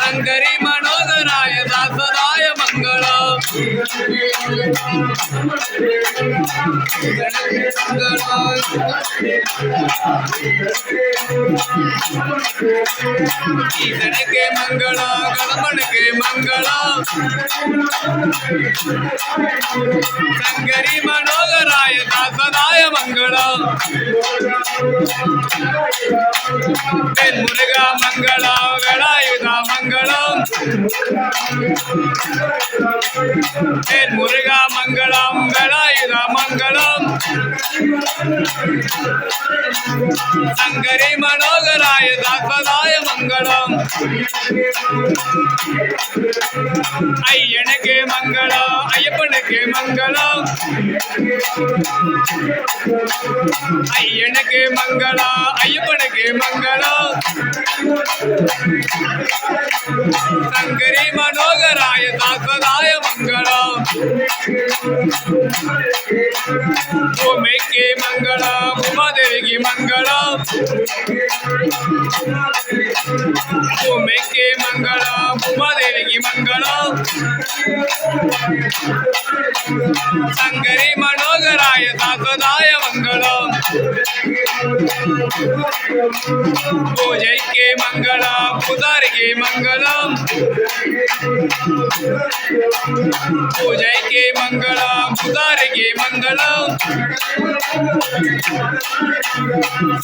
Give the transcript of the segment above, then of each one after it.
சங்கரி மனோகராய தாசதாய மங்களம் ஈசனுக்கு மங்களம் கடம்பனுக்கு மங்களம் சங்கரி மனோகராய தாசதாய மங்களா. பெண் முருகா மங்களா. முருகா மங்களம் வேலாயுதா மங்களம். சங்கரி மனோகராய தாசதாய மங்களம். ஐயனுக்கு மங்களம் ஐயப்பனுக்கு மங்களம். ஐயனுக்கு மங்களம் ஐயப்பனுக்கு மங்களம். சங்கரி மனோகராய தாசதாய மங்களம். உமைக்கு மங்களம் உமாதேவிக்கு மங்களம். உமைக்கு மங்களம் உமாதேவிக்கு மங்களம். சங்கரி மனோகராய தாசதாய மங்களம். பூஜைக்கு மங்களம் புதாரிக்கு மங்களம். பூஜைக்கு மங்களம் புதாரிக்கு மங்களம்.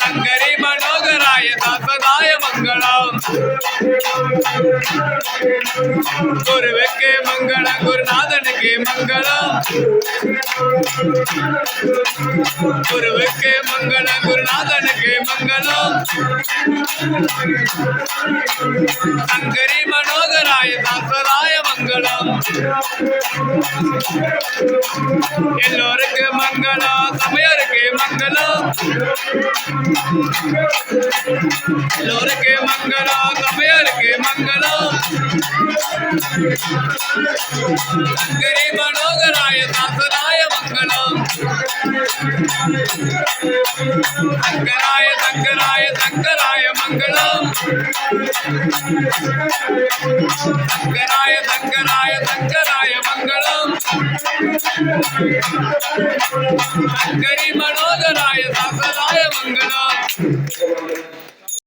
சங்கரி மனோகராய தாசதாய மங்களம். குருவுக்கு மங்களம் குருநாதனுக்கு மங்களம். குருவுக்கு மங்களம் குருநாதனுக்கு மங்களம். சங்கரி மனோகராய தாசராய எல்லோருக்கு மங்களம் சமையருக்கு மங்களம் எல்லோருக்கு மங்களம் சமையருக்கு மங்களம் சங்கரி மனோகராய தாசராய மங்களம் சங்கராய சங்கராய சங்கராய மங்களம் சங்கராய சங்கராய சங்கராய மங்களம். சங்கரி மனோகராய தாசராய மங்களம்.